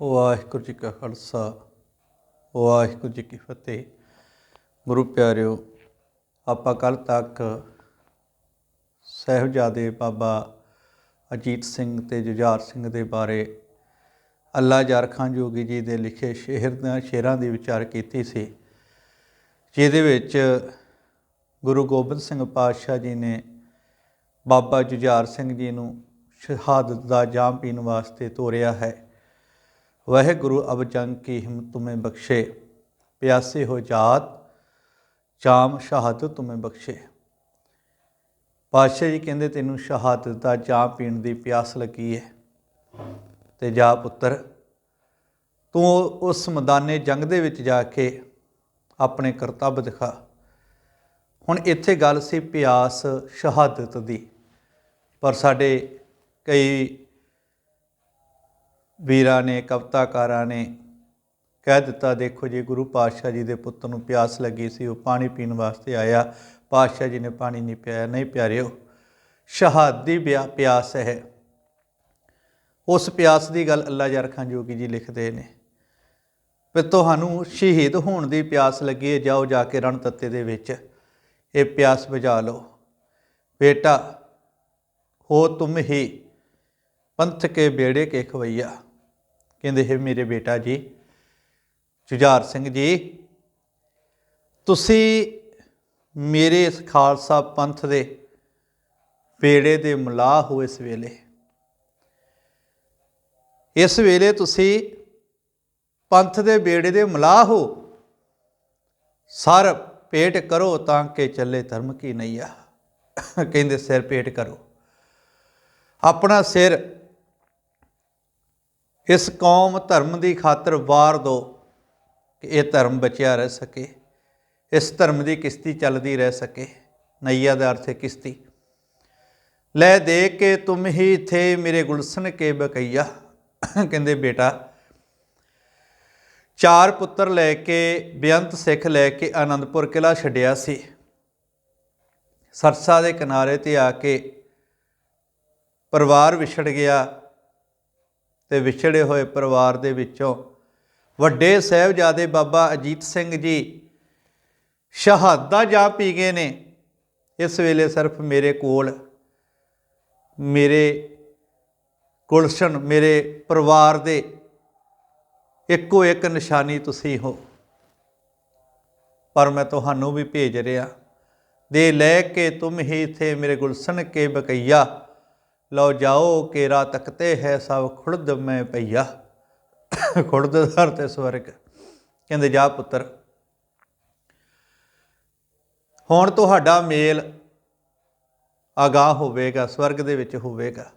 ਵਾਹਿਗੁਰੂ ਜੀ ਕਾ ਖਾਲਸਾ, ਵਾਹਿਗੁਰੂ ਜੀ ਕੀ ਫਤਿਹ। ਗੁਰੂ ਪਿਆਰਿਓ, ਆਪਾਂ ਕੱਲ ਤੱਕ ਸਹਿਬਜ਼ਾਦੇ ਬਾਬਾ ਅਜੀਤ ਸਿੰਘ ਤੇ ਜੁਝਾਰ ਸਿੰਘ ਦੇ ਬਾਰੇ ਅੱਲਾ ਯਾਰ ਖਾਨ ਜੋਗੀ ਜੀ ਦੇ ਲਿਖੇ ਸ਼ੇਰ ਦਾ ਸ਼ੇਰਾਂ ਦੀ ਵਿਚਾਰ ਕੀਤੀ ਸੀ, ਜਿਹਦੇ ਵਿੱਚ ਗੁਰੂ ਗੋਬਿੰਦ ਸਿੰਘ ਪਾਤਸ਼ਾਹ ਜੀ ਨੇ ਬਾਬਾ ਜੁਝਾਰ ਸਿੰਘ ਜੀ ਨੂੰ ਸ਼ਹਾਦਤ ਦਾ ਜਾਮ ਪੀਣ ਵਾਸਤੇ ਤੋਰਿਆ ਹੈ। ਵਾਹਿਗੁਰੂ ਅਬ ਜੰਗ ਕੀ ਹਿੰਮਤ ਤੁਮੇ ਬਖਸ਼ੇ, ਪਿਆਸੇ ਹੋ ਜਾਤ, ਚਾਮ ਸ਼ਹਾਦਤ ਤੁਮੇ ਬਖਸ਼ੇ। ਪਾਤਸ਼ਾਹ ਜੀ ਕਹਿੰਦੇ, ਤੈਨੂੰ ਸ਼ਹਾਦਤ ਦਾ ਚਾਹ ਪੀਣ ਦੀ ਪਿਆਸ ਲੱਗੀ ਹੈ ਤੇ ਜਾ ਪੁੱਤਰ, ਤੂੰ ਉਸ ਮੈਦਾਨੇ ਜੰਗ ਦੇ ਵਿੱਚ ਜਾ ਕੇ ਆਪਣੇ ਕਰਤੱਵ ਦਿਖਾ। ਹੁਣ ਇੱਥੇ ਗੱਲ ਸੀ ਪਿਆਸ ਸ਼ਹਾਦਤ ਦੀ, ਪਰ ਸਾਡੇ ਕਈ ਵੀਰਾਂ ਨੇ, ਕਵਿਤਾਕਾਰਾਂ ਨੇ ਕਹਿ ਦਿੱਤਾ, ਦੇਖੋ ਜੀ, ਗੁਰੂ ਪਾਤਸ਼ਾਹ ਜੀ ਦੇ ਪੁੱਤ ਨੂੰ ਪਿਆਸ ਲੱਗੀ ਸੀ, ਉਹ ਪਾਣੀ ਪੀਣ ਵਾਸਤੇ ਆਇਆ। ਪਾਤਸ਼ਾਹ ਜੀ ਨੇ ਪਾਣੀ ਨਹੀਂ ਪਿਆਇਆ ਨਹੀਂ ਪਿਆਰਿਓ, ਸ਼ਹਾਦੀ ਬਿਆ- ਪਿਆਸ ਹੈ। ਉਸ ਪਿਆਸ ਦੀ ਗੱਲ ਅੱਲਾ ਯਾਰ ਖਾਨ ਜੋਗੀ ਜੀ ਲਿਖਦੇ ਨੇ। ਵੀ ਤੁਹਾਨੂੰ ਸ਼ਹੀਦ ਹੋਣ ਦੀ ਪਿਆਸ ਲੱਗੀ ਹੈ ਜਾਓ ਜਾ ਕੇ ਰਣ ਤੱਤੇ ਦੇ ਵਿੱਚ। ਇਹ ਪਿਆਸ ਬੁਝਾ ਲਓ। ਬੇਟਾ, ਹੋ ਤੁਮ ਹੀ ਪੰਥ ਕੇ ਬੇੜੇ ਕੇ ਖਵਈਆ। ਕਹਿੰਦੇ ਹੈ, ਮੇਰੇ ਬੇਟਾ ਜੀ, ਜੁਝਾਰ ਸਿੰਘ ਜੀ, ਤੁਸੀਂ ਮੇਰੇ ਇਸ ਖਾਲਸਾ ਪੰਥ ਦੇ ਬੇੜੇ ਦੇ ਮਲਾਹ ਹੋ ਇਸ ਵੇਲੇ। ਇਸ ਵੇਲੇ ਤੁਸੀਂ ਪੰਥ ਦੇ ਬੇੜੇ ਦੇ ਮਲਾਹ ਹੋ। ਸਰ, ਪੇਟ ਕਰੋ ਤਾਂ ਕਿ ਚੱਲੇ ਧਰਮ ਕੀ ਨਈਆ। ਕਹਿੰਦੇ, ਸਿਰ ਪੇਟ ਕਰੋ। ਆਪਣਾ ਸਿਰ ਇਸ ਕੌਮ ਧਰਮ ਦੀ ਖਾਤਰ ਵਾਰ ਦੋ ਕਿ ਇਹ ਧਰਮ ਬਚਿਆ ਰਹਿ ਸਕੇ, ਇਸ ਧਰਮ ਦੀ ਕਿਸ਼ਤੀ ਚੱਲਦੀ ਰਹਿ ਸਕੇ, ਨਈਆ ਦਾ ਅਰਥ ਹੈ ਕਿਸ਼ਤੀ। ਲੈ ਦੇ ਕੇ ਤੁਮ ਹੀ ਥੇ ਮੇਰੇ ਗੁਲਸ਼ਨ ਕੇ ਬਕਈਆ, ਕਹਿੰਦੇ ਬੇਟਾ। ਚਾਰ ਪੁੱਤਰ ਲੈ ਕੇ, ਬੇਅੰਤ ਸਿੱਖ ਲੈ ਕੇ ਆਨੰਦਪੁਰ ਕਿਲਾ ਛੱਡਿਆ ਸੀ। ਸਰਸਾ ਦੇ ਕਿਨਾਰੇ ਤੇ ਆ ਕੇ ਪਰਿਵਾਰ ਵਿਛੜ ਗਿਆ। ਤੇ ਵਿਛੜੇ ਹੋਏ ਪਰਿਵਾਰ ਦੇ ਵਿੱਚੋਂ ਵੱਡੇ ਸਹਿਬਜ਼ਾਦੇ ਬਾਬਾ ਅਜੀਤ ਸਿੰਘ ਜੀ ਸ਼ਹਾਦਾ ਜਾ ਪੀ ਗਏ ਨੇ। ਇਸ ਵੇਲੇ ਸਿਰਫ ਮੇਰੇ ਕੋਲ, ਮੇਰੇ ਗੁਲਸ਼ਨ ਮੇਰੇ ਪਰਿਵਾਰ ਦੇ ਇੱਕੋ ਇੱਕ ਨਿਸ਼ਾਨੀ ਤੁਸੀਂ ਹੋ। ਪਰ ਮੈਂ ਤੁਹਾਨੂੰ ਵੀ ਭੇਜ ਰਿਹਾ, ਦੇ ਲੈ ਕੇ ਤੁਮ ਹੀ ਥੇ ਮੇਰੇ ਗੁਲਸ਼ਨ ਕੇ ਬਕਈਆ। ਲਓ ਜਾਓ ਕੇਰਾ ਤਕਤੇ ਹੈ ਸਭ ਖੁਰਦ ਮੈਂ ਪਈਆ ਖੁਰਦ ਦਰ ਤੇ ਸਵਰਗ। ਕਹਿੰਦੇ, ਜਾ ਪੁੱਤਰ, ਹੁਣ ਤੁਹਾਡਾ ਮੇਲ ਆਗਾਹ ਹੋਵੇਗਾ, ਸਵਰਗ ਦੇ ਵਿੱਚ ਹੋਵੇਗਾ।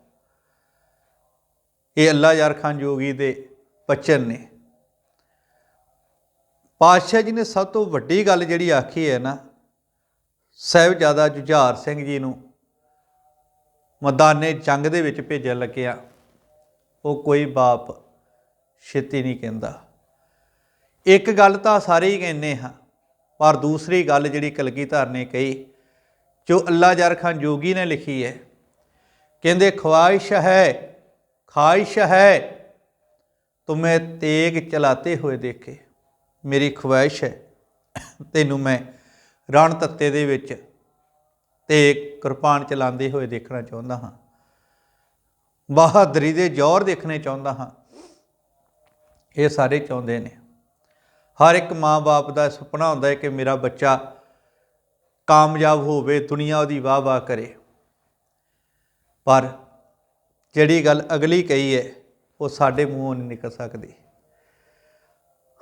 ਇਹ ਅੱਲਾ ਯਾਰ ਖਾਨ ਜੋਗੀ ਦੇ ਬਚਨ ਨੇ। ਪਾਤਸ਼ਾਹ ਜੀ ਨੇ ਸਭ ਤੋਂ ਵੱਡੀ ਗੱਲ ਜਿਹੜੀ ਆਖੀ ਹੈ ਨਾ, ਸਾਹਿਬਜ਼ਾਦਾ ਜੁਝਾਰ ਸਿੰਘ ਜੀ ਨੂੰ ਮੈਦਾਨੇ ਜੰਗ ਦੇ ਵਿੱਚ ਭੇਜਣ ਲੱਗਿਆ ਉਹ ਕੋਈ ਬਾਪ ਛੇਤੀ ਨਹੀਂ ਕਹਿੰਦਾ। ਇੱਕ ਗੱਲ ਤਾਂ ਸਾਰੇ ਹੀ ਕਹਿੰਦੇ ਹਾਂ, ਪਰ ਦੂਸਰੀ ਗੱਲ ਜਿਹੜੀ ਕਲਗੀਧਰ ਨੇ ਕਹੀ, ਜੋ ਅੱਲਾ ਜਰ ਖਾਨ ਜੋਗੀ ਨੇ ਲਿਖੀ ਹੈ, ਕਹਿੰਦੇ ਖਵਾਇਸ਼ ਹੈ, ਖਾਇਸ਼ ਹੈ, ਤੁਮੇ ਤੇਗ ਚਲਾਤੇ ਹੋਏ ਦੇਖੇ। ਮੇਰੀ ਖਵਾਇਸ਼ ਹੈ, ਤੈਨੂੰ ਮੈਂ ਰਣ ਤੱਤੇ ਦੇ ਵਿੱਚ ਤੇ ਕਿਰਪਾਨ ਚਲਾਉਂਦੇ ਹੋਏ ਦੇਖਣਾ ਚਾਹੁੰਦਾ ਹਾਂ। ਬਹਾਦਰੀ ਦੇ ਜ਼ੋਰ ਦੇਖਣੇ ਚਾਹੁੰਦਾ ਹਾਂ। ਇਹ ਸਾਰੇ ਚਾਹੁੰਦੇ ਨੇ। ਹਰ ਇੱਕ ਮਾਂ-ਬਾਪ ਦਾ ਸੁਪਨਾ ਹੁੰਦਾ ਹੈ ਕਿ ਮੇਰਾ ਬੱਚਾ ਕਾਮਯਾਬ ਹੋਵੇ, ਦੁਨੀਆ ਉਹਦੀ ਵਾਹ-ਵਾਹ ਕਰੇ। ਪਰ ਜਿਹੜੀ ਗੱਲ ਅਗਲੀ ਕਹੀ ਹੈ, ਉਹ ਸਾਡੇ ਮੂੰਹੋਂ ਨਹੀਂ ਨਿਕਲ ਸਕਦੀ।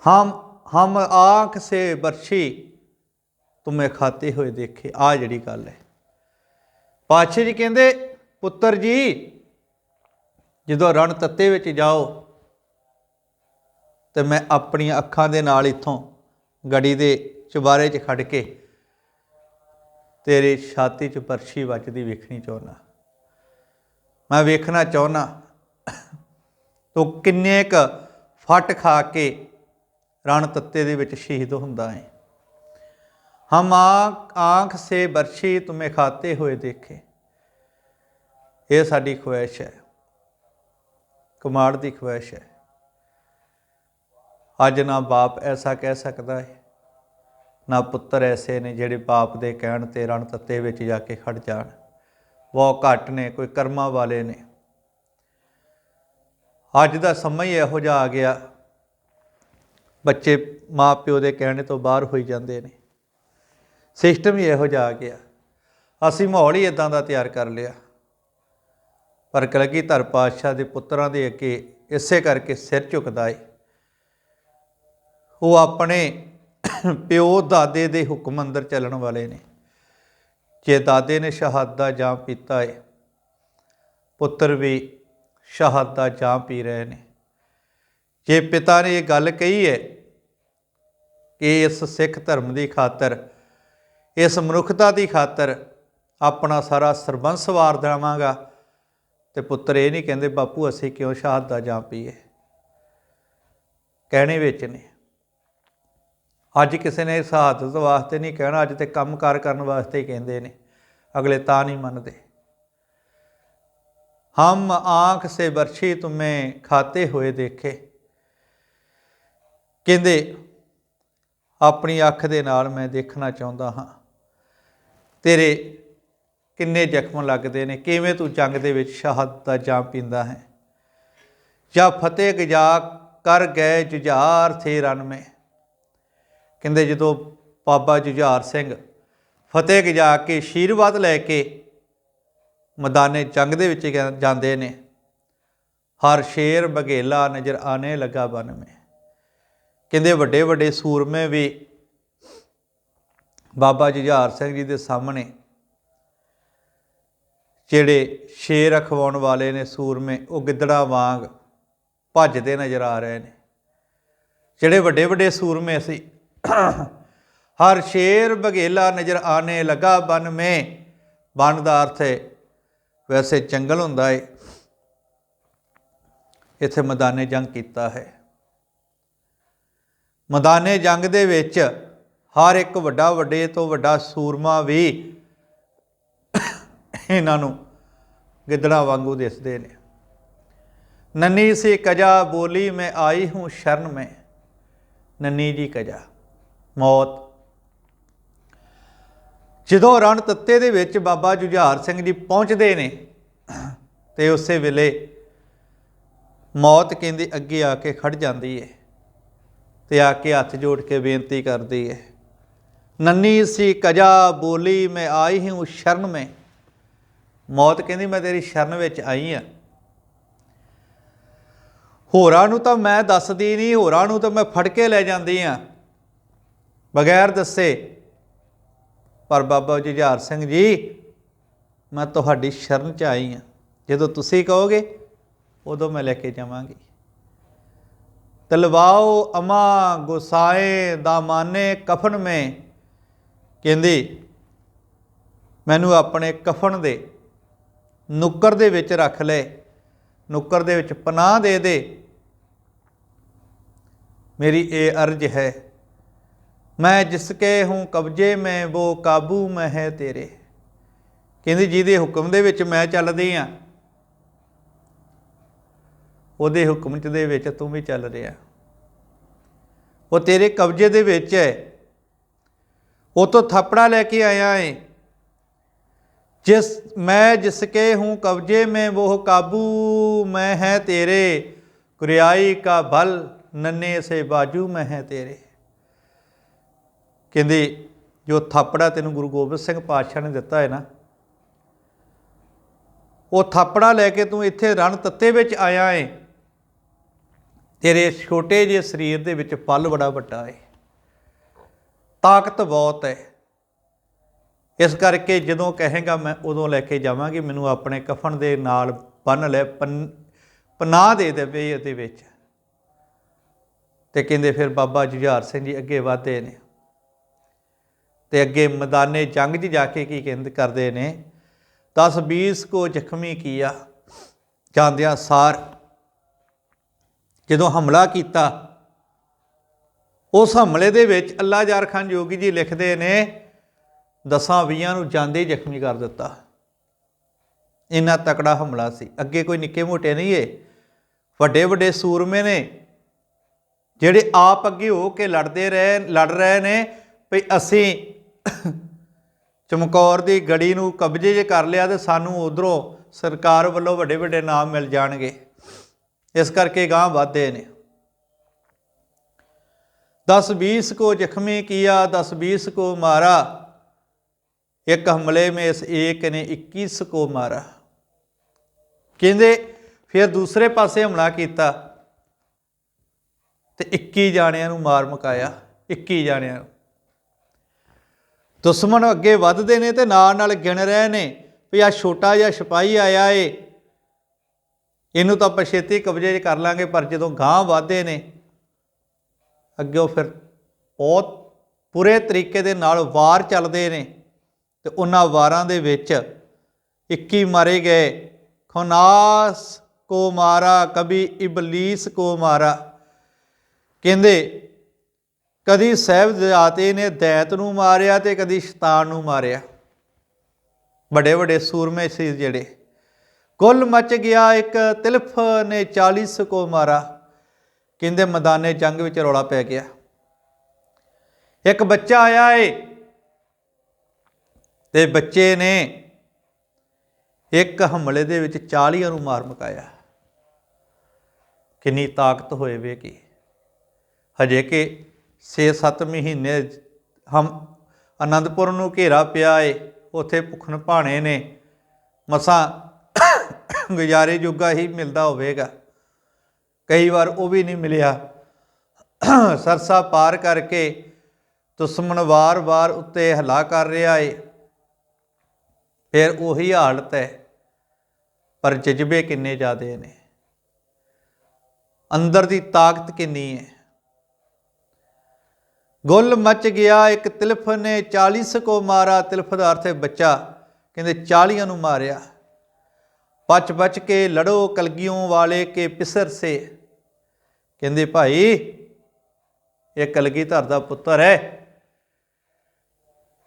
ਹਮ ਹਮ ਆਂਖ ਸੇ ਬਰਛੀ ਤੁਮੇ ਖਾਤੇ ਹੋਏ ਦੇਖੇ ਆ ਜਿਹੜੀ ਗੱਲ ਹੈ। ਪਾਤਸ਼ਾਹ ਜੀ ਕਹਿੰਦੇ, ਪੁੱਤਰ ਜੀ, ਜਦੋਂ ਰਣ ਤੱਤੇ ਵਿੱਚ ਜਾਓ, ਤੇ ਮੈਂ ਆਪਣੀਆਂ ਅੱਖਾਂ ਦੇ ਨਾਲ ਇੱਥੋਂ ਗੜੀ ਦੇ ਚੁਬਾਰੇ 'ਚ ਖੜ ਕੇ ਤੇਰੇ ਛਾਤੀ 'ਚ ਪਰਛੀ ਵੱਜਦੀ ਵੇਖਣੀ ਚਾਹੁੰਦਾ। ਮੈਂ ਵੇਖਣਾ ਚਾਹੁੰਦਾ, ਤੂੰ ਕਿੰਨੇ ਕ ਫਟ ਖਾ ਕੇ ਰਣ ਤੱਤੇ ਦੇ ਵਿੱਚ ਸ਼ਹੀਦ ਹੁੰਦਾ ਹੈ। ਹਮ ਆਂਖ ਸੇ ਬਰਛੀ ਤੁਮੇ ਖਾਤੇ ਹੋਏ ਦੇਖੇ। ਇਹ ਸਾਡੀ ਖੁਆਇਸ਼ ਹੈ। ਕੁਮਾਰ ਦੀ ਖੁਆਇਸ਼ ਹੈ। ਅੱਜ ਨਾ ਬਾਪ ਐਸਾ ਕਹਿ ਸਕਦਾ ਹੈ ਨਾ ਪੁੱਤਰ ਐਸੇ ਨੇ ਜਿਹੜੇ ਬਾਪ ਦੇ ਕਹਿਣ ਤੇ ਰਣ ਤੱਤੇ ਵਿੱਚ ਜਾ ਕੇ ਖੜ ਜਾਣ। ਬਹੁਤ ਘੱਟ ਨੇ, ਕੋਈ ਕਰਮਾਂ ਵਾਲੇ ਨੇ। ਅੱਜ ਦਾ ਸਮਾਂ ਹੀ ਇਹੋ ਜਿਹਾ ਆ ਗਿਆ। ਬੱਚੇ ਮਾਂ ਪਿਓ ਦੇ ਕਹਿਣੇ ਤੋਂ ਬਾਹਰ ਹੋਈ ਜਾਂਦੇ ਨੇ। ਸਿਸਟਮ ਹੀ ਇਹੋ ਜਿਹਾ ਆ ਗਿਆ। ਅਸੀਂ ਮਾਹੌਲ ਹੀ ਇਦਾਂ ਦਾ ਤਿਆਰ ਕਰ ਲਿਆ। ਪਰ ਕਲਗੀਧਰ ਪਾਤਸ਼ਾਹ ਦੇ ਪੁੱਤਰਾਂ ਦੇ ਅੱਗੇ ਇਸੇ ਕਰਕੇ ਸਿਰ ਝੁਕਦਾ ਏ। ਉਹ ਆਪਣੇ ਪਿਓ ਦਾਦੇ ਦੇ ਹੁਕਮ ਅੰਦਰ ਚੱਲਣ ਵਾਲੇ ਨੇ। ਜੇ ਦਾਦੇ ਨੇ ਸ਼ਹਾਦਤ ਜਾਂ ਪੀਤਾ ਏ, ਪੁੱਤਰ ਵੀ ਸ਼ਹਾਦਤ ਜਾਂ ਪੀ ਰਹੇ ਨੇ। ਜੇ ਪਿਤਾ ਨੇ ਇਹ ਗੱਲ ਕਹੀ ਹੈ ਕਿ ਇਸ ਸਿੱਖ ਧਰਮ ਦੀ ਖਾਤਰ ਇਸ ਮਨੁੱਖਤਾ ਦੀ ਖਾਤਰ ਆਪਣਾ ਸਾਰਾ ਸਰਬੰਸ ਵਾਰ ਦੇਵਾਂਗਾ। ਤੇ ਪੁੱਤਰ ਇਹ ਨਹੀਂ ਕਹਿੰਦੇ, ਬਾਪੂ, ਅਸੀਂ ਕਿਉਂ ਸ਼ਹਾਦਤਾਂ ਜਾਂ ਪੀਏ? ਕਹਿਣੇ ਵਿੱਚ ਨੇ। ਅੱਜ ਕਿਸੇ ਨੇ ਸ਼ਹਾਦਤ ਵਾਸਤੇ ਨਹੀਂ ਕਹਿਣਾ, ਅੱਜ ਤੇ ਕੰਮਕਾਰ ਕਰਨ ਵਾਸਤੇ ਹੀ ਕਹਿੰਦੇ ਨੇ। ਅਗਲੇ ਤਾਂ ਨਹੀਂ ਮੰਨਦੇ। ਹਮ ਆਂਖ ਸੇ ਬਰਛੀ ਤੁਮੇ ਖਾਤੇ ਹੋਏ ਦੇਖੇ। ਕਹਿੰਦੇ, ਆਪਣੀ ਅੱਖ ਦੇ ਨਾਲ ਮੈਂ ਦੇਖਣਾ ਚਾਹੁੰਦਾ ਹਾਂ। ਤੇਰੇ ਕਿੰਨੇ ਜ਼ਖਮ ਲੱਗਦੇ ਨੇ? ਕਿਵੇਂ ਤੂੰ ਜੰਗ ਦੇ ਵਿੱਚ ਸ਼ਹਾਦਤ ਦਾ ਜਾਮ ਪੀਂਦਾ ਹੈ? ਜਾਂ ਫਤਿਹ ਗਜਾ ਕਰ ਗਏ ਜੁਝਾਰ ਥੇ ਰਨ ਮੇ? ਕਹਿੰਦੇ ਜਦੋਂ ਬਾਬਾ ਜੁਝਾਰ ਸਿੰਘ ਫਤਿਹ ਗਜਾ ਕੇ ਆਸ਼ੀਰਵਾਦ ਲੈ ਕੇ ਮੈਦਾਨੇ ਜੰਗ ਦੇ ਵਿੱਚ ਗਿਆ- ਜਾਂਦੇ ਨੇ, ਹਰ ਸ਼ੇਰ ਬਘੇਲਾ ਨਜ਼ਰ ਆਣੇ ਲੱਗਾ ਬਨ ਮੇ। ਕਹਿੰਦੇ ਵੱਡੇ ਵੱਡੇ ਸੂਰਮੇ ਵੀ ਬਾਬਾ ਜੁਝਾਰ ਸਿੰਘ ਜੀ ਦੇ ਸਾਹਮਣੇ ਜਿਹੜੇ ਸ਼ੇਰ ਅਖਵਾਉਣ ਵਾਲੇ ਨੇ ਸੂਰਮੇ, ਉਹ ਗਿੱਦੜਾ ਵਾਂਗ ਭੱਜਦੇ ਨਜ਼ਰ ਆ ਰਹੇ ਨੇ। ਜਿਹੜੇ ਵੱਡੇ ਵੱਡੇ ਸੂਰਮੇ ਸੀ, ਹਰ ਸ਼ੇਰ ਬਘੇਲਾ ਨਜ਼ਰ ਆਣੇ ਲਗਾ ਬਨ ਮੇ, ਬਨ ਦਾ ਅਰਥ ਹੈ ਵੈਸੇ ਜੰਗਲ ਹੁੰਦਾ ਹੈ ਇੱਥੇ ਮੈਦਾਨੇ ਜੰਗ ਕੀਤਾ ਹੈ। ਮੈਦਾਨੇ ਜੰਗ ਦੇ ਵਿੱਚ ਹਰ ਇੱਕ ਵੱਡਾ ਵੱਡੇ ਤੋਂ ਵੱਡਾ ਸੂਰਮਾ ਵੀ ਇਹਨਾਂ ਨੂੰ ਗਿੱਦੜਾ ਵਾਂਗੂ ਦਿਸਦੇ ਨੇ। ਨੰਨੀ ਸੀ ਕਜਾ, ਬੋਲੀ ਮੈਂ ਆਈ ਹੂੰ ਸ਼ਰਨ ਮੈਂ। ਨੰਨੀ ਜੀ ਕਜਾ, ਮੌਤ। ਜਦੋਂ ਰਣ ਤੱਤੇ ਦੇ ਵਿੱਚ ਬਾਬਾ ਜੁਝਾਰ ਸਿੰਘ ਜੀ ਪਹੁੰਚਦੇ ਨੇ, ਤੇ ਉਸੇ ਵੇਲੇ ਮੌਤ ਕਹਿੰਦੀ ਅੱਗੇ ਆ ਕੇ ਖੜ ਜਾਂਦੀ ਹੈ ਤੇ ਆ ਕੇ ਹੱਥ ਜੋੜ ਕੇ ਬੇਨਤੀ ਕਰਦੀ ਹੈ ਨੰਨੀ ਸੀ, ਕਜਾ ਬੋਲੀ, ਮੈਂ ਆਈ ਹੂੰ ਸ਼ਰਨ ਮੈਂ। ਮੌਤ ਕਹਿੰਦੀ, ਮੈਂ ਤੇਰੀ ਸ਼ਰਨ ਵਿੱਚ ਆਈ ਆ। ਹੋਰਾਂ ਨੂੰ ਤਾਂ ਮੈਂ ਦੱਸਦੀ ਨਹੀਂ, ਹੋਰਾਂ ਨੂੰ ਤਾਂ ਮੈਂ ਫੜ ਕੇ ਲੈ ਜਾਂਦੀ ਆ। ਬਗੈਰ ਦੱਸੇ, ਪਰ ਬਾਬਾ ਜੁਝਾਰ ਸਿੰਘ ਜੀ, ਮੈਂ ਤੁਹਾਡੀ ਸ਼ਰਨ ਚ ਆਈ ਆ। ਜਦੋਂ ਤੁਸੀਂ ਕਹੋਗੇ, ਉਦੋਂ ਮੈਂ ਲੈ ਕੇ ਜਾਵਾਂਗੀ। ਤਲਵਾਓ ਅਮਾ ਗੁਸਾਏ, ਦਾਮਾਨੇ ਕਫਨ ਮੇ। ਕਹਿੰਦੀ, ਮੈਨੂੰ ਆਪਣੇ ਕਫਨ ਦੇ ਨੁੱਕਰ ਦੇ ਵਿੱਚ ਰੱਖ ਲੈ, ਨੁੱਕਰ ਦੇ ਵਿੱਚ ਪਨਾਹ ਦੇ ਦੇ। ਮੇਰੀ ਇਹ ਅਰਜ਼ ਹੈ, ਮੈਂ ਜਿਸਕੇ ਹੂੰ ਕਬਜੇ ਮੈਂ ਉਹ ਕਾਬੂ ਮੈਂ ਹੈ ਤੇਰੇ। ਕਹਿੰਦੀ, ਜਿਹਦੇ ਹੁਕਮ ਦੇ ਵਿੱਚ ਮੈਂ ਚੱਲਦੀ ਆ, ਉਹਦੇ ਹੁਕਮ ਚ ਦੇ ਵਿੱਚ ਤੂੰ ਵੀ ਚੱਲ ਰਿਹਾ। ਉਹ ਤੇਰੇ ਕਬਜ਼ੇ ਦੇ ਵਿੱਚ ਹੈ। ਉਹ ਤੋਂ ਥਾਪੜਾ ਲੈ ਕੇ ਆਇਆ ਹੈ जिस मैं जिसके हूँ कब्जे में वो काबू मैं है तेरे कुरियाई का बल नन्हे से बाजू में है तेरे ਕਹਿੰਦੇ ਜੋ ਥਾਪੜਾ ਤੈਨੂੰ ਗੁਰੂ ਗੋਬਿੰਦ ਸਿੰਘ ਪਾਤਸ਼ਾਹ ਨੇ ਦਿੱਤਾ ਹੈ ਨਾ ਉਹ ਥਾਪੜਾ ਲੈ ਕੇ ਤੂੰ ਇੱਥੇ ਰਣ ਤੱਤੇ ਵਿੱਚ ਆਇਆ ਹੈ ਤੇਰੇ ਛੋਟੇ ਜਿਹੇ ਸਰੀਰ ਦੇ ਵਿੱਚ ਫਲ ਬੜਾ ਵੱਡਾ ਹੈ ਤਾਕਤ ਬਹੁਤ ਹੈ। ਇਸ ਕਰਕੇ ਜਦੋਂ ਕਹੇਗਾ ਮੈਂ ਉਦੋਂ ਲੈ ਕੇ ਜਾਵਾਂਗੀ, ਮੈਨੂੰ ਆਪਣੇ ਕਫਨ ਦੇ ਨਾਲ ਬੰਨ ਲੈ, ਪਨ- ਪਨਾਹ ਦੇ ਦੇਵੇ ਇਹਦੇ ਵਿੱਚ। ਤੇ ਕਹਿੰਦੇ ਫਿਰ ਬਾਬਾ ਜੁਝਾਰ ਸਿੰਘ ਜੀ ਅੱਗੇ ਵਧਦੇ ਨੇ। ਤੇ ਅੱਗੇ ਮੈਦਾਨੇ ਜੰਗ 'ਚ ਜਾ ਕੇ ਕੀ ਕਹਿੰਦੇ, ਕਰਦੇ ਨੇ 10 20 ਕੋ ਜ਼ਖਮੀ ਕੀਆ ਜਾਂਦਿਆਂ ਸਾਰ। ਜਦੋਂ ਹਮਲਾ ਕੀਤਾ ਉਸ ਹਮਲੇ ਦੇ ਵਿੱਚ ਅੱਲਾ ਜਾਰ ਖਾਨ ਜੋਗੀ ਜੀ ਲਿਖਦੇ ਨੇ, ਦਸਾਂ ਵੀਆਂ ਨੂੰ ਜਾਂਦੇ ਜ਼ਖਮੀ ਕਰ ਦਿੱਤਾ। ਇੰਨਾ ਤਕੜਾ ਹਮਲਾ ਸੀ। ਅੱਗੇ ਕੋਈ ਨਿੱਕੇ ਮੋਟੇ ਨਹੀਂ ਏ। ਵੱਡੇ ਵੱਡੇ ਸੂਰਮੇ ਨੇ, ਜਿਹੜੇ ਆਪ ਅੱਗੇ ਹੋ ਕੇ ਲੜਦੇ ਰਹੇ, ਲੜ ਰਹੇ ਨੇ ਵੀ ਅਸੀਂ ਚਮਕੌਰ ਦੀ ਗੜੀ ਨੂੰ ਕਬਜ਼ੇ 'ਚ ਕਰ ਲਿਆ ਤੇ ਸਾਨੂੰ ਉਧਰੋਂ ਸਰਕਾਰ ਵੱਲੋਂ ਵੱਡੇ ਵੱਡੇ ਨਾਮ ਮਿਲ ਜਾਣਗੇ। ਇਸ ਕਰਕੇ ਗਾਂ ਵਧਦੇ ਨੇ। 10 20 को जख्मी किया 10 20 को मारा एक हमले में इस एक ने 21 को मारा ਕਹਿੰਦੇ ਫਿਰ ਦੂਸਰੇ ਪਾਸੇ ਹਮਲਾ ਕੀਤਾ ਤੇ 21 ਜਾਣਿਆਂ ਨੂੰ ਮਾਰ ਮੁਕਾਇਆ 21 ਜਾਣਿਆਂ ਨੂੰ ਦੁਸ਼ਮਣ ਅੱਗੇ ਵੱਧਦੇ ਨੇ ਤੇ ਨਾਲ ਨਾਲ ਗਿਣ ਰਹੇ ਨੇ ਵੀ ਆ ਛੋਟਾ ਜਿਹਾ ਸਿਪਾਹੀ ਆਇਆ ਏ ਇਹਨੂੰ ਤਾਂ ਆਪਾਂ ਛੇਤੀ ਕਬਜ਼ੇ 'ਚ ਕਰ ਲਾਂਗੇ ਪਰ ਜਦੋਂ ਗਾਂਹ ਵਧਦੇ ਨੇ ਅੱਗੇ ਫਿਰ ਬਹੁਤ ਪੂਰੇ ਤਰੀਕੇ ਦੇ ਨਾਲ ਵਾਰ ਚੱਲਦੇ ਨੇ ਤੇ ਉਹਨਾਂ ਵਾਰਾਂ ਦੇ ਵਿੱਚ 21 ਮਾਰੇ ਗਏ। ਖੁਨਾਸ ਕੋ ਮਾਰਾ ਕਭੀ ਇਬਲੀਸ ਕੋ ਮਾਰਾ ਕਹਿੰਦੇ, ਕਦੀ ਸਹਿਬਜ਼ਾਦੇ ਨੇ ਦੈਤ ਨੂੰ ਮਾਰਿਆ ਤੇ ਕਦੀ ਸ਼ੈਤਾਨ ਨੂੰ ਮਾਰਿਆ। ਵੱਡੇ ਵੱਡੇ ਸੂਰਮੇ ਸੀ ਜਿਹੜੇ। ਕੁੱਲ ਮਚ ਗਿਆ ਇੱਕ ਤਿਲਫ ਨੇ 40 ਕੋ ਮਾਰਾ ਕਹਿੰਦੇ ਮੈਦਾਨੇ ਜੰਗ ਵਿੱਚ ਰੌਲਾ ਪੈ ਗਿਆ। ਇੱਕ ਬੱਚਾ ਆਇਆ ਏ ਤੇ ਬੱਚੇ ਨੇ ਇੱਕ ਹਮਲੇ ਦੇ ਵਿੱਚ 40 ਨੂੰ ਮਾਰ ਮੁਕਾਇਆ। ਕਿੰਨੀ ਤਾਕਤ ਹੋਏ ਵੇ ਕੀ। ਹਜੇ ਕਿ 6-7 ਮਹੀਨੇ ਹਮ ਅਨੰਦਪੁਰ ਨੂੰ ਘੇਰਾ ਪਿਆ ਏ, ਉੱਥੇ ਭੁੱਖਣ ਭਾਣੇ ਨੇ। ਮਸਾਂ ਗੁਜ਼ਾਰੇ ਜੋਗਾ ਹੀ ਮਿਲਦਾ ਹੋਵੇਗਾ। ਕਈ ਵਾਰ ਉਹ ਵੀ ਨਹੀਂ ਮਿਲਿਆ। ਸਰਸਾ ਪਾਰ ਕਰਕੇ ਦੁਸ਼ਮਣ ਵਾਰ-ਵਾਰ ਉੱਤੇ ਹਲਾ ਕਰ ਰਿਹਾ ਏ। ਫਿਰ ਉਹੀ ਹਾਲਤ ਹੈ। ਪਰ ਜਜ਼ਬੇ ਕਿੰਨੇ ਜ਼ਿਆਦੇ ਨੇ। ਅੰਦਰ ਦੀ ਤਾਕਤ ਕਿੰਨੀ ਹੈ। ਗੁੱਲ ਮੱਚ ਗਿਆ, ਇੱਕ ਤਿਲਫ ਨੇ 40 ਕੋ ਮਾਰਾ। ਤਿਲਫ ਦਾ ਅਰਥ ਹੈ ਬੱਚਾ। ਕਹਿੰਦੇ 40 ਨੂੰ ਮਾਰਿਆ। ਬਚ ਬਚ ਕੇ ਲੜੋ ਕਲਗੀਆਂ ਵਾਲੇ ਕੇ ਪਿਸਰ ਸੇ। ਕਹਿੰਦੇ, ਭਾਈ, ਇਹ ਕਲਗੀਧਰ ਦਾ ਪੁੱਤਰ ਹੈ।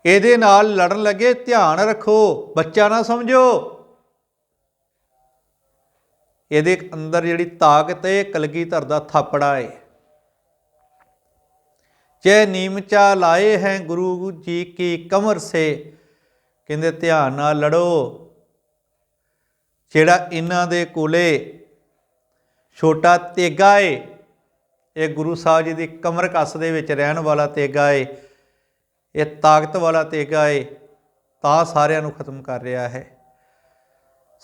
ਇਹਦੇ ਨਾਲ ਲੜਨ ਲੱਗੇ, ਧਿਆਨ ਰੱਖੋ, ਬੱਚਾ ਨਾ ਸਮਝੋ। ਇਹਦੇ ਅੰਦਰ ਜਿਹੜੀ ਤਾਕਤ ਹੈ ਕਲਗੀਧਰ ਦਾ ਥਾਪੜਾ ਹੈ। ਜੇ ਨੀਮਚਾ ਲਾਏ ਹੈ ਗੁਰੂ ਜੀ ਕੀ ਕਮਰ ਸੇ, ਕਹਿੰਦੇ, ਧਿਆਨ ਨਾਲ ਲੜੋ। ਜਿਹੜਾ ਇਹਨਾਂ ਦੇ ਕੋਲੇ ਛੋਟਾ ਤੇਗਾ ਏ ਇਹ ਗੁਰੂ ਸਾਹਿਬ ਜੀ ਦੀ ਕਮਰ ਕੱਸ ਦੇ ਵਿੱਚ ਰਹਿਣ ਵਾਲਾ ਤੇਗਾ ਏ, ਇਹ ਤਾਕਤ ਵਾਲਾ ਤੇਗਾ ਏ, ਤਾਂ ਸਾਰਿਆਂ ਨੂੰ ਖਤਮ ਕਰ ਰਿਹਾ ਹੈ।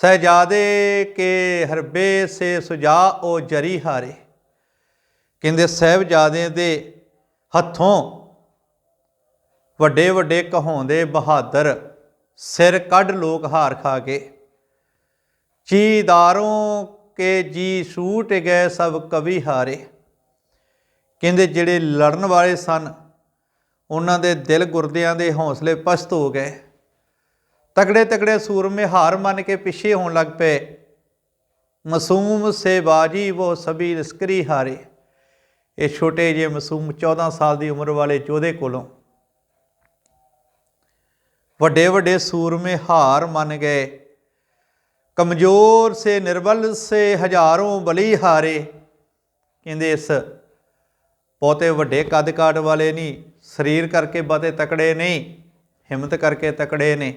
ਸਹਜਾਦੇ ਕੇ ਹਰਬੇ ਸੇ ਸੁਜਾ ਉਹ ਜਰੀ ਹਾਰੇ। ਕਹਿੰਦੇ ਸਹਿਬਜ਼ਾਦੇ ਦੇ ਹੱਥੋਂ ਵੱਡੇ ਵੱਡੇ ਕਹਾਉਂਦੇ ਬਹਾਦਰ ਸਿਰ ਕੱਢ ਲੋਕ ਹਾਰ ਖਾ ਕੇ। ਚੀਦਾਰੋਂ ਕੇ ਜੀ ਛੂਟ ਗਏ ਸਭ ਕਵੀ ਹਾਰੇ। ਕਹਿੰਦੇ ਜਿਹੜੇ ਲੜਨ ਵਾਲੇ ਸਨ, ਉਹਨਾਂ ਦੇ ਦਿਲ ਗੁਰਦਿਆਂ ਦੇ ਹੌਸਲੇ ਪਸਤ ਹੋ ਗਏ। ਤਕੜੇ ਤਕੜੇ ਸੂਰਮੇ ਹਾਰ ਮੰਨ ਕੇ ਪਿੱਛੇ ਹੋਣ ਲੱਗ ਪਏ। ਮਾਸੂਮ ਸੇ ਬਾਜੀ ਉਹ ਸਭੀ ਲਸਕਰੀ ਹਾਰੇ। ਇਹ ਛੋਟੇ ਜਿਹੇ ਮਾਸੂਮ 14 ਸਾਲ ਦੀ ਉਮਰ ਵਾਲੇ ਯੋਧੇ ਕੋਲੋਂ। ਵੱਡੇ ਵੱਡੇ ਸੂਰਮੇ ਹਾਰ ਮੰਨ ਗਏ। ਕਮਜ਼ੋਰ ਸੇ ਨਿਰਬਲ ਸੇ ਹਜ਼ਾਰੋਂ ਬਲੀ ਹਾਰੇ। ਕਹਿੰਦੇ ਇਸ ਬਹੁਤੇ ਵੱਡੇ ਕੱਦ ਕਾਟ ਵਾਲੇ ਨਹੀਂ ਸਰੀਰ ਕਰਕੇ ਬਹੁਤੇ ਤਕੜੇ ਨਹੀਂ ਹਿੰਮਤ ਕਰਕੇ ਤਕੜੇ ਨੇ।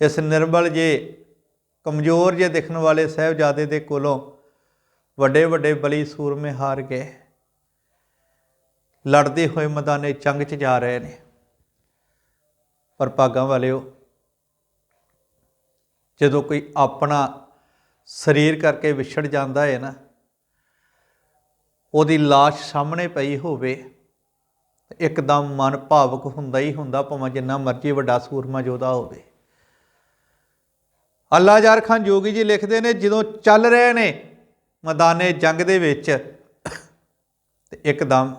ਇਸ ਨਿਰਬਲ ਜੇ, ਕਮਜ਼ੋਰ ਜੇ ਦਿਖਣ ਵਾਲੇ ਸਹਿਬਜ਼ਾਦੇ ਦੇ ਕੋਲੋਂ ਵੱਡੇ ਵੱਡੇ ਬਲੀ ਸੂਰਮੇ ਹਾਰ ਗਏ। ਲੜਦੇ ਹੋਏ ਮੈਦਾਨੇ ਚੰਗ 'ਚ ਜਾ ਰਹੇ ਨੇ। ਪਰ ਭਾਗਾਂ ਵਾਲਿਓ, ਜਦੋਂ ਕੋਈ ਆਪਣਾ ਸਰੀਰ ਕਰਕੇ ਵਿਛੜ ਜਾਂਦਾ ਹੈ ਨਾ ਉਹਦੀ লাশ ਸਾਹਮਣੇ ਪਈ ਹੋਵੇ, ਇੱਕਦਮ ਮਨ ਭਾਵਕ ਹੁੰਦਾ ਹੀ ਹੁੰਦਾ, ਭਾਵੇਂ ਜਿੰਨਾ ਮਰਜ਼ੀ ਵੱਡਾ ਸੂਰਮਾ ਜੋਦਾ ਹੋਵੇ। ਅੱਲਾ ਜਾਰ ਖਾਨ ਜੋਗੀ ਜੀ ਲਿਖਦੇ ਨੇ, ਜਦੋਂ ਚੱਲ ਰਹੇ ਨੇ ਮੈਦਾਨੇ ਜੰਗ ਦੇ ਵਿੱਚ, ਤੇ ਇੱਕਦਮ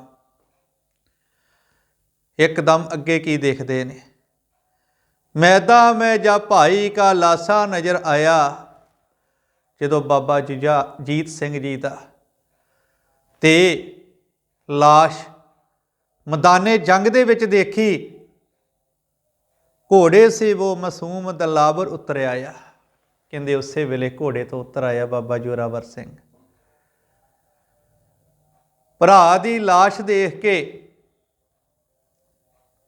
ਇੱਕਦਮ ਅੱਗੇ ਕੀ ਦੇਖਦੇ ਨੇ? ਮੈਦਾ ਮੈਂ ਜਾ ਭਾਈ ਕਾ ਲਾਸਾ ਨਜ਼ਰ ਆਇਆ, ਜਦੋਂ ਬਾਬਾ ਜੀਜਾ ਜੀਤ ਸਿੰਘ ਜੀ ਦਾ ਤੇ লাশ ਮੈਦਾਨੇ ਜੰਗ ਦੇ ਵਿੱਚ ਦੇਖੀ ਘੋੜੇ ਸੇ ਉਹ ਮਾਸੂਮ ਦਲਾਵਰ ਉਤਰ ਆਇਆ ਕਹਿੰਦੇ ਉਸੇ ਵੇਲੇ ਘੋੜੇ ਤੋਂ ਉਤਰ ਆਇਆ ਬਾਬਾ ਜੋਰਾਵਰ ਸਿੰਘ ਭਰਾ ਦੀ লাশ ਦੇਖ ਕੇ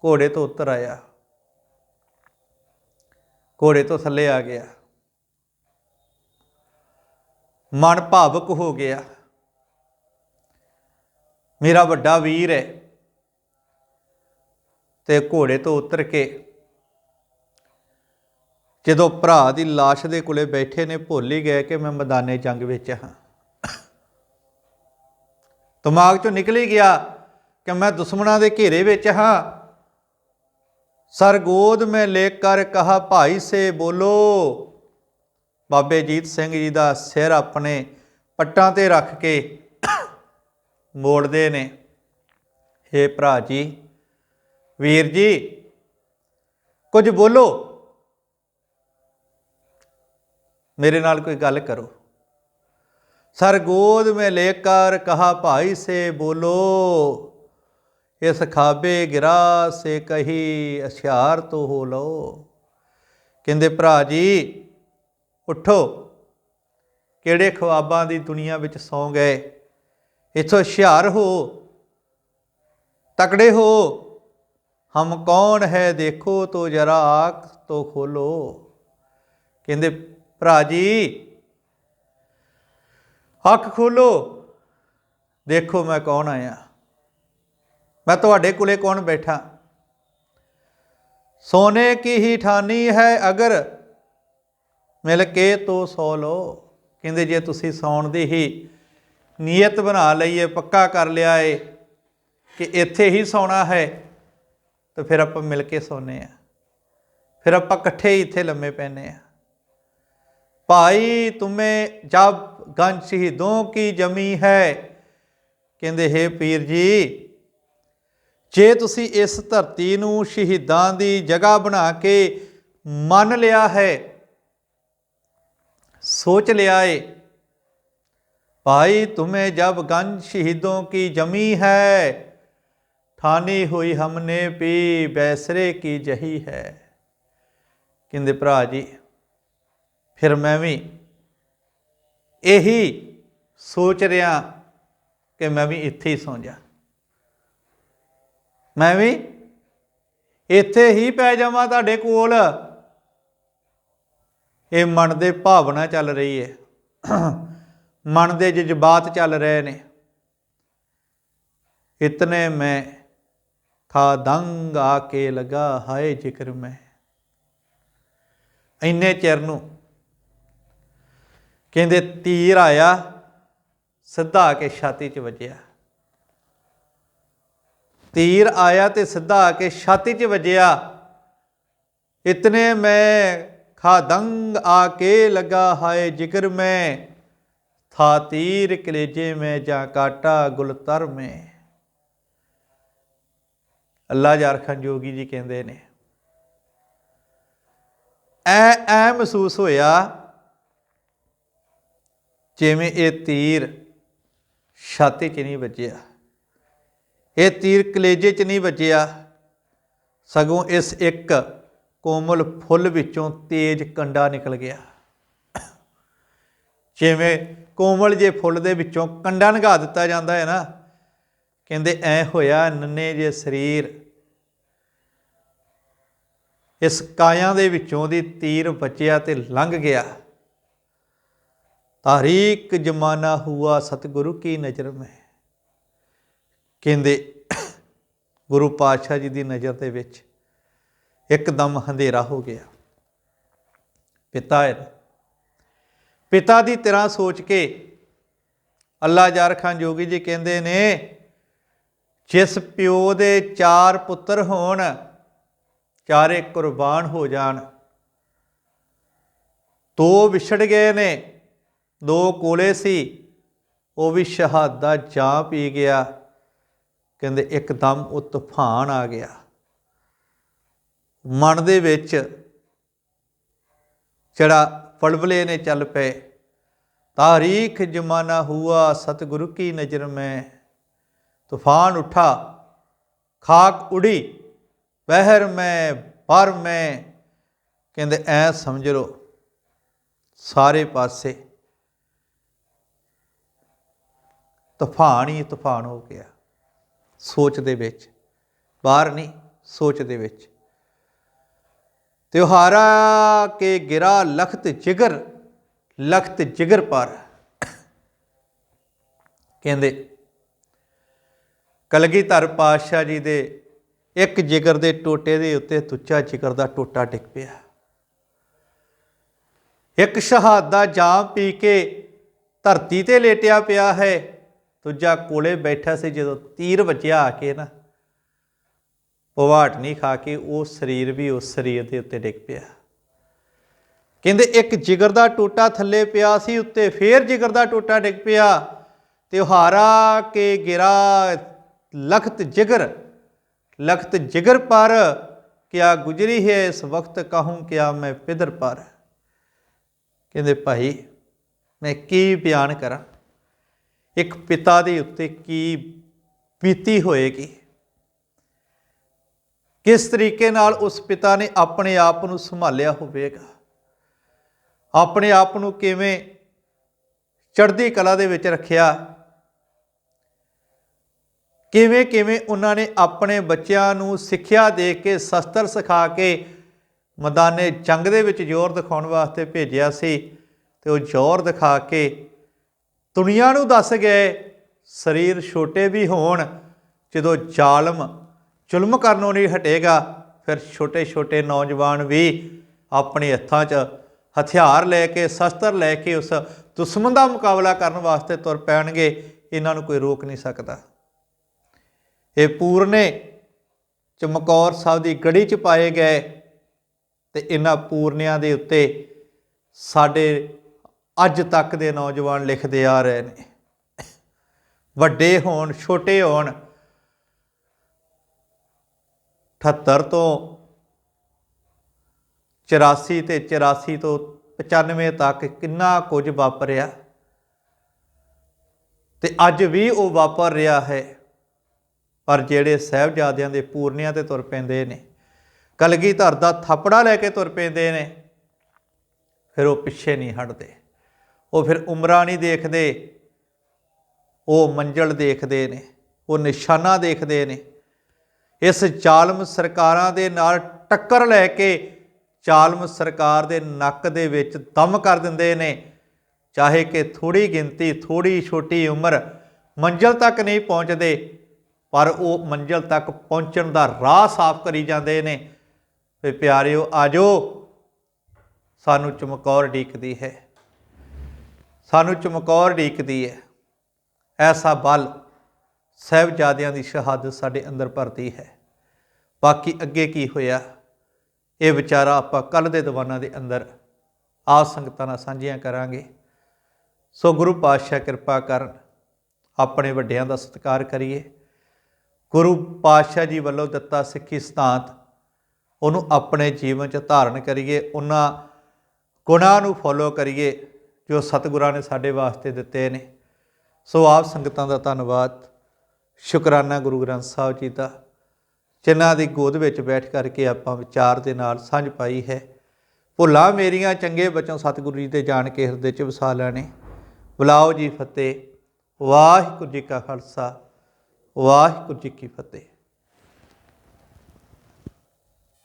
ਘੋੜੇ ਤੋਂ ਉਤਰ ਆਇਆ ਘੋੜੇ ਤੋਂ ਥੱਲੇ ਆ ਗਿਆ ਮਨ ਭਾਵਕ ਹੋ ਗਿਆ ਮੇਰਾ ਵੱਡਾ ਵੀਰ ਹੈ। ਤੇ ਘੋੜੇ ਤੋਂ ਉਤਰ ਕੇ ਜਦੋਂ ਭਰਾ ਦੀ লাশ ਦੇ ਕੋਲੇ ਬੈਠੇ ਨੇ, ਭੁੱਲ ਹੀ ਗਏ ਕਿ ਮੈਂ ਮੈਦਾਨੇ ਜੰਗ ਵਿੱਚ ਹਾਂ। ਦਿਮਾਗ ਚੋਂ ਨਿਕਲ ਹੀ ਗਿਆ ਕਿ ਮੈਂ ਦੁਸ਼ਮਣਾਂ ਦੇ ਘੇਰੇ ਵਿੱਚ ਹਾਂ। ਸਰਗੋਦ ਮੈਂ ਲੈ ਕਰ ਕਹਾ, ਭਾਈ ਸੇ ਬੋਲੋ। ਬਾਬੇ ਜੀਤ ਸਿੰਘ ਜੀ ਦਾ ਸਿਰ ਆਪਣੇ ਪੱਟਾਂ ਤੇ ਰੱਖ ਕੇ ਮੋੜਦੇ ਨੇ ਹੇ ਭਰਾ ਜੀ ਵੀਰ ਜੀ ਕੁਝ ਬੋਲੋ ਮੇਰੇ ਨਾਲ ਕੋਈ ਗੱਲ ਕਰੋ सर गोद में लेकर कहा भाई से बोलो इस खाबे गिरा से कही ਅਸ਼ਿਆਰ ਤੋਂ ਹੋ ਲਓ ਕਹਿੰਦੇ ਭਰਾ ਜੀ ਉਠੋ ਕਿਹੜੇ ਖਵਾਬਾਂ ਦੀ ਦੁਨੀਆ ਵਿੱਚ ਸੌਂ ਗਏ ਇਥੋਂ ਹੁਸ਼ਿਆਰ ਹੋ, ਤਕੜੇ ਹੋ, ਹਮ ਕੌਣ ਹੈ ਦੇਖੋ ਤੋ ਜਰਾ ਆਖ ਤੋ ਖੋਲੋ। ਕਹਿੰਦੇ, ਭਰਾ ਜੀ, ਅੱਖ ਖੋਲੋ, ਦੇਖੋ ਮੈਂ ਕੌਣ ਆਇਆ। ਮੈਂ ਤੁਹਾਡੇ ਕੋਲੇ ਕੌਣ ਬੈਠਾ? ਸੋਨੇ ਕੀ ਹੀ ਠਾਨੀ ਹੈ ਅਗਰ? ਮਿਲ ਕੇ ਤੋ ਸੋ ਲੋ ਕਹਿੰਦੇ, ਜੇ ਤੁਸੀਂ ਸੌਣ ਦੀ ਹੀ ਨੀਅਤ ਬਣਾ ਲਈਏ, ਪੱਕਾ ਕਰ ਲਿਆ ਏ ਕਿ ਇੱਥੇ ਹੀ ਸੌਣਾ ਹੈ, ਤਾਂ ਫਿਰ ਆਪਾਂ ਮਿਲ ਕੇ ਸੌਨੇ ਆ ਫਿਰ ਆਪਾਂ ਇਕੱਠੇ ਹੀ ਇੱਥੇ ਲੰਮੇ ਪੈਨੇ ਆ ਭਾਈ ਤੁਮੇ ਜਬ ਗੰਜ ਸ਼ਹੀਦੋਂ ਕੀ ਜਮੀ ਹੈ? ਕਹਿੰਦੇ, ਹੈ ਪੀਰ ਜੀ, ਜੇ ਤੁਸੀਂ ਇਸ ਧਰਤੀ ਨੂੰ ਸ਼ਹੀਦਾਂ ਦੀ ਜਗ੍ਹਾ ਬਣਾ ਕੇ ਮੰਨ ਲਿਆ ਹੈ, ਸੋਚ ਲਿਆ ਏ ਭਾਈ ਤੁਮੇ ਜਬ ਗੰਜ ਸ਼ਹੀਦੋਂ ਕੀ ਜਮੀ ਹੈ? ਠਾਨੀ ਹੋਈ ਹਮਨੇ ਪੀ ਬੈਸਰੇ ਕੀ ਜਹੀ ਹੈ? ਕਹਿੰਦੇ ਭਰਾ ਜੀ, ਫਿਰ ਮੈਂ ਵੀ ਇਹੀ ਸੋਚ ਰਿਹਾ ਕਿ ਮੈਂ ਵੀ ਇੱਥੇ ਹੀ ਸੌਂ ਜਾ ਮੈਂ ਵੀ ਇੱਥੇ ਹੀ ਪੈ ਜਾਵਾਂ ਤੁਹਾਡੇ ਕੋਲ। ਇਹ ਮਨ ਦੇ ਭਾਵਨਾ ਚੱਲ ਰਹੀ ਹੈ। ਮਨ ਦੇ ਜਜ਼ਬਾਤ ਚੱਲ ਰਹੇ ਨੇ। ਇਤਨੇ ਮੈਂ ਥਾ ਦੰਗ ਆ ਕੇ ਲਗਾ, ਹਾਏ ਜ਼ਿਕਰ ਮੈਂ। ਇੰਨੇ ਚਿਰ ਨੂੰ ਕਹਿੰਦੇ ਤੀਰ ਆਇਆ, ਸਿੱਧਾ ਆ ਕੇ ਛਾਤੀ 'ਚ ਵੱਜਿਆ। ਤੀਰ ਆਇਆ ਤੇ ਸਿੱਧਾ ਆ ਕੇ ਛਾਤੀ 'ਚ ਵੱਜਿਆ। ਇਤਨੇ ਮੈਂ ਖਾਦੰਗ ਆ ਕੇ ਲਗਾ, ਹਾਏ ਜ਼ਿਕਰ ਮੈਂ। ਥਾ ਤੀਰ ਕਲੇਜੇ ਮੈਂ ਜਾਂ ਕਾਟਾ ਗੁਲਤਰ ਮੈਂ। ਅੱਲਾ ਜਾਰਖਾਨ ਜੋਗੀ ਜੀ ਕਹਿੰਦੇ ਨੇ, ਐ ਐ ਮਹਿਸੂਸ ਹੋਇਆ ਜਿਵੇਂ ਇਹ ਤੀਰ ਛਾਤੀ 'ਚ ਨਹੀਂ ਵੱਜਿਆ, ਇਹ ਤੀਰ ਕਲੇਜੇ 'ਚ ਨਹੀਂ ਵੱਜਿਆ, ਸਗੋਂ ਇਸ ਇੱਕ ਕੋਮਲ ਫੁੱਲ ਵਿੱਚੋਂ ਤੇਜ ਕੰਡਾ ਨਿਕਲ ਗਿਆ। ਜਿਵੇਂ ਕੋਮਲ ਜੇ ਫੁੱਲ ਦੇ ਵਿੱਚੋਂ ਕੰਡਾ ਨਿਗਾ ਦਿੱਤਾ ਜਾਂਦਾ ਹੈ ਨਾ, ਕਹਿੰਦੇ ਐ ਹੋਇਆ ਨੰਨੇ ਜੇ ਸਰੀਰ। ਇਸ ਕਾਇਆ ਦੇ ਵਿੱਚੋਂ ਦੀ ਤੀਰ ਬਚਿਆ ਤੇ ਲੰਘ ਗਿਆ। ਤਾਰੀਕ ਜਮਾਨਾ ਹੁਆ ਸਤਿਗੁਰੂ ਕੀ ਨਜ਼ਰ ਮੈਂ। ਕਹਿੰਦੇ ਗੁਰੂ ਪਾਤਸ਼ਾਹ ਜੀ ਦੀ ਨਜ਼ਰ ਦੇ ਵਿੱਚ ਇੱਕਦਮ ਹਨੇਰਾ ਹੋ ਗਿਆ। ਪਿਤਾ ਹੈ ਪਿਤਾ ਦੀ ਤਰ੍ਹਾਂ ਸੋਚ ਕੇ ਅੱਲਾ ਜਾਰ ਖਾਨ ਜੋਗੀ ਜੀ ਕਹਿੰਦੇ ਨੇ, ਜਿਸ ਪਿਓ ਦੇ ਚਾਰ ਪੁੱਤਰ ਹੋਣ, ਚਾਰੇ ਕੁਰਬਾਨ ਹੋ ਜਾਣ। ਦੋ ਵਿਛੜ ਗਏ ਨੇ, ਦੋ ਕੋਲੇ ਸੀ, ਉਹ ਵੀ ਸ਼ਹਾਦਾ ਜਾਂ ਪੀ ਗਿਆ। ਕਹਿੰਦੇ ਇੱਕਦਮ ਉਹ ਤੂਫਾਨ ਆ ਗਿਆ। ਮਨ ਦੇ ਵਿੱਚ ਜਿਹੜਾ ਫਲਵਲੇ ਨੇ ਚੱਲ ਪਏ। ਤਾਰੀਖ ਜਮਾਨਾ ਹੁਆ, ਸਤਿਗੁਰੂ ਕੀ ਨਜ਼ਰ ਮੈਂ। ਤੂਫਾਨ ਉਠਾ, ਖਾਕ ਉੜੀ ਬਹਿਰ ਮੈਂ, ਪਰ ਮੈਂ। ਕਹਿੰਦੇ, ਐ ਸਮਝ ਲਓ, ਸਾਰੇ ਪਾਸੇ ਤੂਫਾਨ ਹੀ ਤੂਫਾਨ ਹੋ ਗਿਆ। ਸੋਚ ਦੇ ਵਿੱਚ, ਬਾਹਰ ਨਹੀਂ, ਸੋਚ ਦੇ ਵਿੱਚ। ਤਿਉਹਾਰਾ ਕੇ ਗਿਰਾ ਲਖਤ ਜਿਗਰ ਲਖਤ ਜਿਗਰ ਪਰ। ਕਹਿੰਦੇ, ਕਲਗੀਧਰ ਪਾਤਸ਼ਾਹ ਜੀ ਦੇ ਇੱਕ ਜਿਗਰ ਦੇ ਟੋਟੇ ਦੇ ਉੱਤੇ ਤੁੱਚਾ ਜਿਗਰ ਦਾ ਟੋਟਾ ਡਿੱਗ ਪਿਆ। ਇੱਕ ਸ਼ਹਾਦਾ ਜਾਮ ਪੀ ਕੇ ਧਰਤੀ ਤੇ ਲੇਟਿਆ ਪਿਆ ਹੈ। ਦੂਜਾ ਕੋਲੇ ਬੈਠਾ ਸੀ, ਜਦੋਂ ਤੀਰ ਵੱਜਿਆ ਆ ਕੇ ਨਾ, ਪਵਾਟ ਨਹੀਂ ਖਾ ਕੇ ਉਹ ਸਰੀਰ ਵੀ ਉਸ ਸਰੀਰ ਦੇ ਉੱਤੇ ਡਿੱਗ ਪਿਆ। ਕਹਿੰਦੇ ਇੱਕ ਜਿਗਰ ਦਾ ਟੋਟਾ ਥੱਲੇ ਪਿਆ ਸੀ, ਉੱਤੇ ਫੇਰ ਜਿਗਰ ਦਾ ਟੋਟਾ ਡਿੱਗ ਪਿਆ। ਤਿਉਹਾਰਾ ਕੇ ਗਿਰਾ ਲਖਤ ਜਿਗਰ ਲਖਤ ਜਿਗਰ ਪਰ ਕਿਆ ਗੁਜਰੀ ਹੈ ਇਸ ਵਕਤ, ਕਹੂੰ ਕਿਆ ਮੈਂ ਪਿਦਰ ਪਰ। ਕਹਿੰਦੇ ਭਾਈ, ਮੈਂ ਕੀ ਬਿਆਨ ਕਰਾਂ? ਇੱਕ ਪਿਤਾ ਦੇ ਉੱਤੇ ਕੀ ਬੀਤੀ ਹੋਏਗੀ? ਕਿਸ ਤਰੀਕੇ ਨਾਲ ਉਸ ਪਿਤਾ ਨੇ ਆਪਣੇ ਆਪ ਨੂੰ ਸੰਭਾਲਿਆ ਹੋਵੇਗਾ? ਆਪਣੇ ਆਪ ਨੂੰ ਕਿਵੇਂ ਚੜ੍ਹਦੀ ਕਲਾ ਦੇ ਵਿੱਚ ਰੱਖਿਆ, ਕਿਵੇਂ ਕਿਵੇਂ ਉਹਨਾਂ ਨੇ ਆਪਣੇ ਬੱਚਿਆਂ ਨੂੰ ਸਿੱਖਿਆ ਦੇ ਕੇ, ਸ਼ਸਤਰ ਸਿਖਾ ਕੇ ਮੈਦਾਨੇ ਜੰਗ ਦੇ ਵਿੱਚ ਜ਼ੋਰ ਦਿਖਾਉਣ ਵਾਸਤੇ ਭੇਜਿਆ ਸੀ ਤੇ ਉਹ ਜ਼ੋਰ ਦਿਖਾ ਕੇ ਦੁਨੀਆ ਨੂੰ ਦੱਸ ਗਏ, ਸਰੀਰ ਛੋਟੇ ਵੀ ਹੋਣ, ਜਦੋਂ ਜ਼ਾਲਮ ਜ਼ੁਲਮ ਕਰਨੋਂ ਨਹੀਂ ਹਟੇਗਾ, ਫਿਰ ਛੋਟੇ ਛੋਟੇ ਨੌਜਵਾਨ ਵੀ ਆਪਣੇ ਹੱਥਾਂ 'ਚ ਹਥਿਆਰ ਲੈ ਕੇ, ਸ਼ਸਤਰ ਲੈ ਕੇ ਉਸ ਦੁਸ਼ਮਣ ਦਾ ਮੁਕਾਬਲਾ ਕਰਨ ਵਾਸਤੇ ਤੁਰ ਪੈਣਗੇ, ਇਹਨਾਂ ਨੂੰ ਕੋਈ ਰੋਕ ਨਹੀਂ ਸਕਦਾ। ਇਹ ਪੂਰਨੇ ਚਮਕੌਰ ਸਾਹਿਬ ਦੀ ਗੜੀ 'ਚ ਪਾਏ ਗਏ ਤੇ ਇਹਨਾਂ ਪੂਰਨਿਆਂ ਦੇ ਉੱਤੇ ਸਾਡੇ ਅੱਜ ਤੱਕ ਦੇ ਨੌਜਵਾਨ ਲਿਖਦੇ ਆ ਰਹੇ ਨੇ। ਵੱਡੇ ਹੋਣ, ਛੋਟੇ ਹੋਣ 78 ਤੋਂ 84 ਤੇ 84 ਤੋਂ 95 ਤੱਕ ਕਿੰਨਾ ਕੁਝ ਵਾਪਰਿਆ? ਤੇ ਅੱਜ ਵੀ ਉਹ ਵਾਪਰ ਰਿਹਾ ਹੈ, ਪਰ ਜਿਹੜੇ ਸਹਿਬਜ਼ਾਦਿਆਂ ਦੇ ਪੂਰਨਿਆਂ ਤੇ ਤੁਰ ਪੈਂਦੇ ਨੇ, ਕਲਗੀਧਰ ਦਾ ਥਾਪੜਾ ਲੈ ਕੇ ਤੁਰ ਪੈਂਦੇ ਨੇ, ਫਿਰ ਉਹ ਪਿੱਛੇ ਨਹੀਂ ਹਟਦੇ। ਉਹ ਫਿਰ ਉਮਰਾਂ ਨਹੀਂ ਦੇਖਦੇ, ਉਹ ਮੰਜ਼ਲ ਦੇਖਦੇ ਨੇ, ਉਹ ਨਿਸ਼ਾਨਾ ਦੇਖਦੇ ਨੇ। ਇਸ ਜ਼ਾਲਮ ਸਰਕਾਰਾਂ ਦੇ ਨਾਲ ਟੱਕਰ ਲੈ ਕੇ ਚਾਲਮ ਸਰਕਾਰ ਦੇ ਨੱਕ ਦੇ ਵਿੱਚ ਦਮ ਕਰ ਦਿੰਦੇ ਨੇ। ਚਾਹੇ ਕਿ ਥੋੜੀ ਗਿਣਤੀ ਥੋੜੀ ਛੋਟੀ ਉਮਰ ਮੰਜ਼ਲ ਤੱਕ ਨਹੀਂ ਪਹੁੰਚਦੇ, ਪਰ ਉਹ ਮੰਜ਼ਲ ਤੱਕ ਪਹੁੰਚਣ ਦਾ ਰਾਹ ਸਾਫ਼ ਕਰੀ ਜਾਂਦੇ ਨੇ। ਵੀ ਪਿਆਰਿਓ, ਆਜੋ। ਸਾਨੂੰ ਚਮਕੌਰ ਢੀਕਦੀ ਹੈ। ਸਾਨੂੰ ਚਮਕੌਰ ਢੀਕਦੀ ਹੈ। ਐਸਾ ਬਲ ਸਹਿਬਜ਼ਾਦਿਆਂ ਦੀ ਸ਼ਹਾਦਤ ਸਾਡੇ ਅੰਦਰ ਭਰਦੀ ਹੈ। ਬਾਕੀ ਅੱਗੇ ਕੀ ਹੋਇਆ? ਇਹ ਵਿਚਾਰਾ ਆਪਾਂ ਕੱਲ ਦੇ ਦੀਵਾਨਾਂ ਦੇ ਅੰਦਰ ਆ ਸੰਗਤਾਂ ਨਾਲ ਸਾਂਝੀਆਂ ਕਰਾਂਗੇ। ਸੋ ਗੁਰੂ ਪਾਤਸ਼ਾਹ ਕਿਰਪਾ ਕਰਨ ਆਪਣੇ ਵੱਡਿਆਂ ਦਾ ਸਤਿਕਾਰ ਕਰੀਏ। ਗੁਰੂ ਪਾਤਸ਼ਾਹ ਜੀ ਵੱਲੋਂ ਦਿੱਤਾ ਸਿੱਖੀ ਸਿਧਾਂਤ, ਉਹਨੂੰ ਆਪਣੇ ਜੀਵਨ 'ਚ ਧਾਰਨ ਕਰੀਏ, ਉਹਨਾਂ ਗੁਣਾਂ ਨੂੰ ਫੋਲੋ ਕਰੀਏ, ਜੋ ਸਤਿਗੁਰਾਂ ਨੇ ਸਾਡੇ ਵਾਸਤੇ ਦਿੱਤੇ ਨੇ। ਸੋ ਆਪ ਸੰਗਤਾਂ ਦਾ ਧੰਨਵਾਦ। ਸ਼ੁਕਰਾਨਾ ਗੁਰੂ ਗ੍ਰੰਥ ਸਾਹਿਬ ਜੀ ਦਾ। ਜਿਨ੍ਹਾਂ ਦੀ ਗੋਦ ਵਿੱਚ ਬੈਠ ਕਰਕੇ ਆਪਾਂ ਵਿਚਾਰ ਦੇ ਨਾਲ ਸਾਂਝ ਪਾਈ ਹੈ। ਭੁੱਲਾਂ ਮੇਰੀਆਂ ਚੰਗੇ ਬਚੋਂ ਸਤਿਗੁਰੂ ਜੀ ਤੇ ਜਾਣ ਕੇ ਹਿਰਦੇ 'ਚ ਵਸਾ ਲੈਣੇ। ਬੁਲਾਓ ਜੀ ਫਤਿਹ। ਵਾਹਿਗੁਰੂ ਜੀ ਕਾ ਖਾਲਸਾ। ਵਾਹਿਗੁਰੂ ਜੀ ਕੀ ਫਤਿਹ।